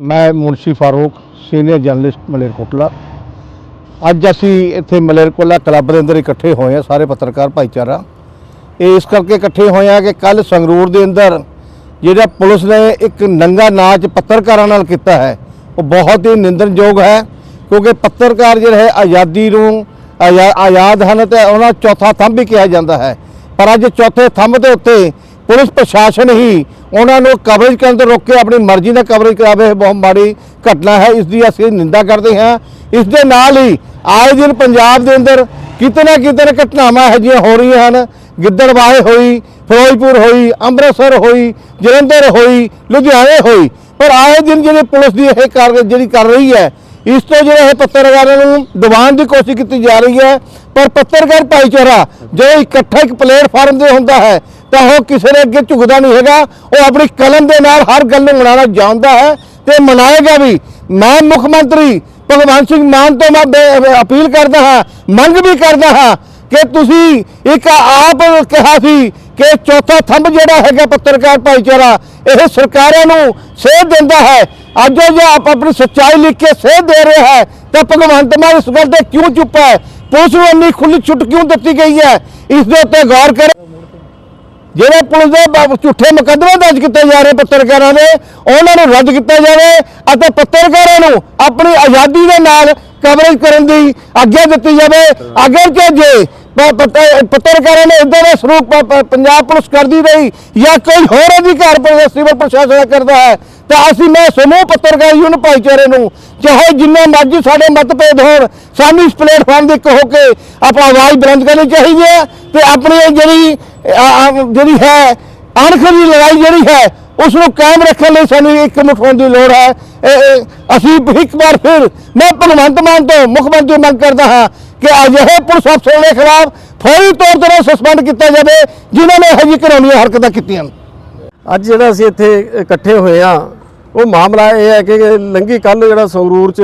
ਮੈਂ Munshi Farooq senior journalist Malerkotla ਅੱਜ ਅਸੀਂ ਇੱਥੇ ਮਲੇਰਕੋਟਲਾ ਕਲੱਬ ਦੇ ਅੰਦਰ ਇਕੱਠੇ ਹੋਏ ਹਾਂ, ਸਾਰੇ ਪੱਤਰਕਾਰ ਭਾਈਚਾਰਾ। ਇਹ ਇਸ ਕਰਕੇ ਇਕੱਠੇ ਹੋਏ ਹਾਂ ਕਿ ਕੱਲ ਸੰਗਰੂਰ ਦੇ ਅੰਦਰ ਜਿਹੜਾ ਪੁਲਿਸ ਨੇ ਇੱਕ ਨੰਗਾ ਨਾਚ ਪੱਤਰਕਾਰਾਂ ਨਾਲ ਕੀਤਾ ਹੈ, ਉਹ ਬਹੁਤ ਹੀ ਨਿੰਦਣਯੋਗ ਹੈ, ਕਿਉਂਕਿ ਪੱਤਰਕਾਰ ਜਿਹੜੇ ਹੈ ਆਜ਼ਾਦੀ ਨੂੰ ਆਜ਼ਾ- ਆਜ਼ਾਦ ਹਨ ਤੇ ਉਹਨਾਂ ਦਾ ਚੌਥਾ ਥੰਮ ਵੀ ਕਿਹਾ ਜਾਂਦਾ ਹੈ। ਪਰ ਅੱਜ ਚੌਥੇ ਥੰਮ ਦੇ ਉੱਤੇ ਪੁਲਿਸ ਪ੍ਰਸ਼ਾਸਨ ਹੀ ਉਹਨਾਂ ਨੂੰ ਕਵਰੇਜ ਕਰਨ ਤੋਂ ਰੋਕ ਕੇ ਆਪਣੀ ਮਰਜ਼ੀ ਨਾਲ ਕਵਰੇਜ ਕਰਾਵੇ, ਇਹ ਬਹੁਤ ਮਾੜੀ ਘਟਨਾ ਹੈ, ਇਸ ਦੀ ਅਸੀਂ ਨਿੰਦਾ ਕਰਦੇ ਹਾਂ। ਇਸ ਦੇ ਨਾਲ ਹੀ ਆਏ ਦਿਨ ਪੰਜਾਬ ਦੇ ਅੰਦਰ ਕਿਤੇ ਨਾ ਕਿਤੇ ਘਟਨਾਵਾਂ ਇਹੋ ਜਿਹੀਆਂ ਹੋ ਰਹੀਆਂ ਹਨ। ਗਿੱਦੜਵਾਏ ਹੋਈ, ਫਿਰੋਜ਼ਪੁਰ ਹੋਈ, ਅੰਮ੍ਰਿਤਸਰ ਹੋਈ, ਜਲੰਧਰ ਹੋਈ, ਲੁਧਿਆਣੇ ਹੋਈ। ਪਰ ਆਏ ਦਿਨ ਜਿਹੜੇ ਪੁਲਿਸ ਦੀ ਇਹ ਕਾਰਜ ਜਿਹੜੀ ਕਰ ਰਹੀ ਹੈ, ਇਸ ਤੋਂ ਜਿਹੜਾ ਇਹ ਪੱਤਰਕਾਰਾਂ ਨੂੰ ਦਬਾਉਣ ਦੀ ਕੋਸ਼ਿਸ਼ ਕੀਤੀ ਜਾ ਰਹੀ ਹੈ। ਪਰ ਪੱਤਰਕਾਰ ਭਾਈਚਾਰਾ, ਜਦੋਂ ਇਕੱਠਾ ਇੱਕ ਪਲੇਟਫਾਰਮ ਤੇ ਹੁੰਦਾ ਹੈ ਤਾਂ ਉਹ ਕਿਸੇ ਦੇ ਅੱਗੇ ਝੁਕਦਾ ਨਹੀਂ ਹੈਗਾ। ਉਹ ਆਪਣੀ ਕਲਮ ਦੇ ਨਾਲ ਹਰ ਗੱਲ ਨੂੰ ਮਨਾਉਣਾ ਜਾਣਦਾ ਹੈ ਤੇ ਮਨਾਏਗਾ ਵੀ। ਮੈਂ ਮੁੱਖ ਮੰਤਰੀ ਭਗਵੰਤ ਸਿੰਘ ਮਾਨ ਤੋਂ ਮੈਂ ਬੇ- ਅਪੀਲ ਕਰਦਾ ਹਾਂ, ਮੰਗ ਵੀ ਕਰਦਾ ਹਾਂ ਕਿ ਤੁਸੀਂ ਇੱਕ ਆਪ ਕਿਹਾ ਸੀ ਕਿ ਚੌਥਾ ਥੰਬ ਜਿਹੜਾ ਹੈਗਾ ਪੱਤਰਕਾਰ ਭਾਈਚਾਰਾ, ਇਹ ਸਰਕਾਰਾਂ ਨੂੰ ਸੇਧ ਦਿੰਦਾ ਹੈ। ਅੱਜ ਉਹ ਜੇ ਆਪ ਆਪਣੀ ਸੱਚਾਈ ਲਿਖ ਕੇ ਸੇਧ ਦੇ ਰਿਹਾ ਹੈ, ਤਾਂ ਭਗਵੰਤ ਮਾਨ ਇਸ ਗੱਲ ਤੇ ਕਿਉਂ ਚੁੱਪ ਹੈ? ਪੁਲਿਸ ਨੂੰ ਇੰਨੀ ਖੁੱਲੀ ਛੁੱਟ ਕਿਉਂ ਦਿੱਤੀ ਗਈ ਹੈ? ਇਸ ਦੇ ਉੱਤੇ ਗੌਰ ਕਰੇ। ਜਿਹੜੇ ਪੁਲਿਸ ਦੇ ਝੂਠੇ ਮੁਕੱਦਮੇ ਦਰਜ ਕੀਤੇ ਜਾ ਰਹੇ ਪੱਤਰਕਾਰਾਂ ਦੇ, ਉਹਨਾਂ ਨੂੰ ਰੱਦ ਕੀਤਾ ਜਾਵੇ ਅਤੇ ਪੱਤਰਕਾਰਾਂ ਨੂੰ ਆਪਣੀ ਆਜ਼ਾਦੀ ਦੇ ਨਾਲ ਕਵਰੇਜ ਕਰਨ ਦੀ ਆਗਿਆ ਦਿੱਤੀ ਜਾਵੇ। ਅਗਰ ਕਿ ਜੇ ਪੱਤਰਕਾਰਾਂ ਨੇ ਇਦਾਂ ਦਾ ਸਰੂਪ ਪੰਜਾਬ ਪੁਲਿਸ ਕਰਦੀ ਰਹੀ ਜਾਂ ਕੋਈ ਹੋਰ ਅਧਿਕਾਰ ਸਿਵਲ ਪ੍ਰਸ਼ਾਸਨ ਕਰਦਾ ਹੈ, ਤਾਂ ਅਸੀਂ ਮੈਂ ਸਮੂਹ ਪੱਤਰਕਾਰ ਯੂਨੀਅਨ ਭਾਈਚਾਰੇ ਨੂੰ, ਚਾਹੇ ਜਿੰਨੇ ਮਰਜ਼ੀ ਸਾਡੇ ਮਤਭੇਦ ਹੋਣ, ਸਾਨੂੰ ਇਸ ਪਲੇਟਫਾਰਮ ਦੇ ਇੱਕ ਹੋ ਕੇ ਆਪਣਾ ਆਵਾਜ਼ ਬੁਲੰਦ ਕਰਨੀ ਚਾਹੀਦੀ ਹੈ ਤੇ ਆਪਣੀ ਇਹ ਜਿਹੜੀ ਆ- ਜਿਹੜੀ ਹੈ, ਅਣਖ ਦੀ ਲੜਾਈ ਜਿਹੜੀ ਹੈ ਉਸ ਨੂੰ ਕਾਇਮ ਰੱਖਣ ਲਈ ਸਾਨੂੰ ਇੱਕ ਮੁੱਠ ਹੋਣ ਦੀ ਲੋੜ ਹੈ। ਇਹ- ਅਸੀਂ ਇੱਕ ਵਾਰ ਫਿਰ ਮੈਂ ਭਗਵੰਤ ਮਾਨ ਤੋਂ ਮੁੱਖ ਮੰਤਰੀ ਮੰਗ ਕਰਦਾ ਹਾਂ ਕਿ ਅਜਿਹੇ ਪੁਲਿਸ ਅਫਸਰਾਂ ਦੇ ਖਿਲਾਫ ਫੌਰੀ ਤੌਰ ਤੇ ਸਸਪੈਂਡ ਕੀਤਾ ਜਾਵੇ, ਜਿਨ੍ਹਾਂ ਨੇ ਇਹੋ ਜਿਹੀ ਘਿਨੌਣੀਆਂ ਹਰਕਤਾਂ ਕੀਤੀਆਂ ਹਨ। ਅੱਜ ਜਿਹੜਾ ਅਸੀਂ ਇੱਥੇ ਇਕੱਠੇ ਹੋਏ ਆ ਉਹ ਮਾਮਲਾ ਇਹ ਹੈ ਕਿ ਲੰਗੀ ਕੱਲ ਜਿਹੜਾ ਸੰਗਰੂਰ ਚ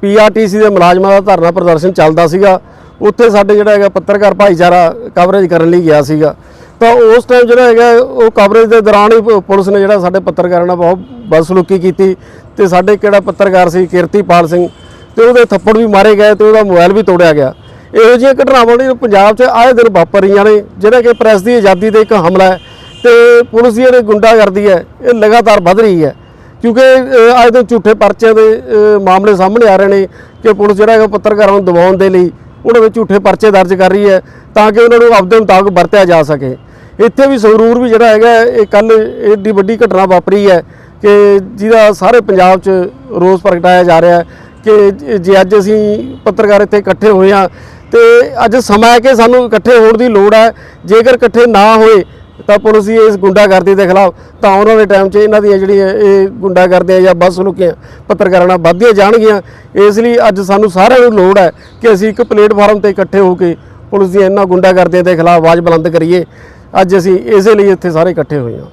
ਪੀਆਰਟੀਸੀ ਦੇ ਮੁਲਾਜ਼ਮਾਂ ਦਾ ਧਰਨਾ ਪ੍ਰਦਰਸ਼ਨ ਚੱਲਦਾ ਸੀਗਾ। ਉੱਥੇ ਸਾਡੇ ਜਿਹੜਾ ਹੈਗਾ ਪੱਤਰਕਾਰ ਭਾਈਚਾਰਾ ਕਵਰੇਜ ਕਰਨ ਲਈ ਗਿਆ ਸੀਗਾ। ਤਾਂ ਉਸ ਟਾਈਮ ਜਿਹੜਾ ਹੈਗਾ, ਉਹ ਕਵਰੇਜ ਦੇ ਦੌਰਾਨ ਹੀ ਪ- ਪੁਲਿਸ ਨੇ ਜਿਹੜਾ ਸਾਡੇ ਪੱਤਰਕਾਰਾਂ ਨਾਲ ਬਹੁਤ ਬਦਸਲੂਕੀ ਕੀਤੀ ਤੇ ਸਾਡੇ ਕਿਹੜਾ ਪੱਤਰਕਾਰ ਸੀ, ਕੀਰਤੀਪਾਲ ਸਿੰਘ, ਤੇ ਉਹਦੇ ਥੱਪੜ ਵੀ ਮਾਰੇ ਗਏ ਤੇ ਉਹਦਾ ਮੋਬਾਈਲ ਵੀ ਤੋੜਿਆ ਗਿਆ। ਇਹੋ ਜਿਹੀਆਂ ਘਟਨਾਵਾਂ ਜਿਹੜੀਆਂ ਪੰਜਾਬ 'ਚ ਆਏ ਦਿਨ ਵਾਪਰ ਰਹੀਆਂ ਨੇ, ਜਿਹੜਾ ਕਿ ਪ੍ਰੈਸ ਦੀ ਆਜ਼ਾਦੀ ਤੇ ਇੱਕ ਹਮਲਾ ਹੈ ਤੇ ਪੁਲਿਸ ਦੀ ਜਿਹੜੀ ਗੁੰਡਾਗਰਦੀ ਹੈ, ਇਹ ਲਗਾਤਾਰ ਵੱਧ ਰਹੀ ਹੈ। ਕਿਉਂਕਿ ਅੱਜ ਦੇ ਝੂਠੇ ਪਰਚਿਆਂ ਦੇ ਮਾਮਲੇ ਸਾਹਮਣੇ ਆ ਰਹੇ ਨੇ ਕਿ ਪੁਲਿਸ ਜਿਹੜਾ ਹੈਗਾ ਪੱਤਰਕਾਰਾਂ ਨੂੰ ਦਬਾਉਣ ਦੇ ਲਈ ਉਹਨਾਂ ਦੇ ਝੂਠੇ ਪਰਚੇ ਦਰਜ ਕਰ ਰਹੀ ਹੈ ਤਾਂ ਕਿ ਉਹਨਾਂ ਨੂੰ ਆਪਦੇ ਮੁਤਾਬਕ ਵਰਤਿਆ ਜਾ ਸਕੇ। ਇੱਥੇ ਵੀ ਸੰਗਰੂਰ ਵੀ ਜਿਹੜਾ ਹੈਗਾ, ਇਹ ਕੱਲ ਏਡੀ ਵੱਡੀ ਘਟਨਾ ਵਾਪਰੀ ਹੈ ਕਿ ਜਿਹਦਾ ਸਾਰੇ ਪੰਜਾਬ 'ਚ ਰੋਸ ਪ੍ਰਗਟਾਇਆ ਜਾ ਰਿਹਾ ਹੈ ਕਿ ਜੇ ਅੱਜ ਅਸੀਂ ਪੱਤਰਕਾਰ ਇੱਥੇ ਇਕੱਠੇ ਹੋਏ ਆ ਤੇ ਅੱਜ ਸਮਾਂ ਹੈ ਕਿ ਸਾਨੂੰ ਇਕੱਠੇ ਹੋਣ ਦੀ ਲੋੜ ਹੈ। ਜੇਕਰ ਇਕੱਠੇ ਨਾ ਹੋਏ ਤਾਂ ਪੁਲਿਸ ਦੀ ਇਸ ਗੁੰਡਾਗਰਦੀ ਦੇ ਖਿਲਾਫ ਤਾਂ ਆਉਣ ਵਾਲੇ ਟਾਈਮ 'ਚ ਇਹਨਾਂ ਦੀਆਂ ਜਿਹੜੀਆਂ ਇਹ ਗੁੰਡਾਗਰਦੀਆਂ ਜਾਂ ਬਦਸਲੂਕੀਆਂ ਪੱਤਰਕਾਰਾਂ ਨਾਲ ਵੱਧਦੀਆਂ ਜਾਣਗੀਆਂ। ਇਸ ਲਈ ਅੱਜ ਸਾਨੂੰ ਸਾਰਿਆਂ ਨੂੰ ਲੋੜ ਹੈ ਕਿ ਅਸੀਂ ਇੱਕ ਪਲੇਟਫਾਰਮ ਤੇ ਇਕੱਠੇ ਹੋ ਕੇ ਪੁਲਿਸ ਦੀਆਂ ਇਹਨਾਂ ਗੁੰਡਾਗਰਦੀਆਂ ਦੇ ਖਿਲਾਫ ਆਵਾਜ਼ ਬੁਲੰਦ ਕਰੀਏ। ਅੱਜ ਅਸੀਂ ਇਸੇ ਲਈ ਇੱਥੇ ਸਾਰੇ ਇਕੱਠੇ ਹੋਏ ਹਾਂ।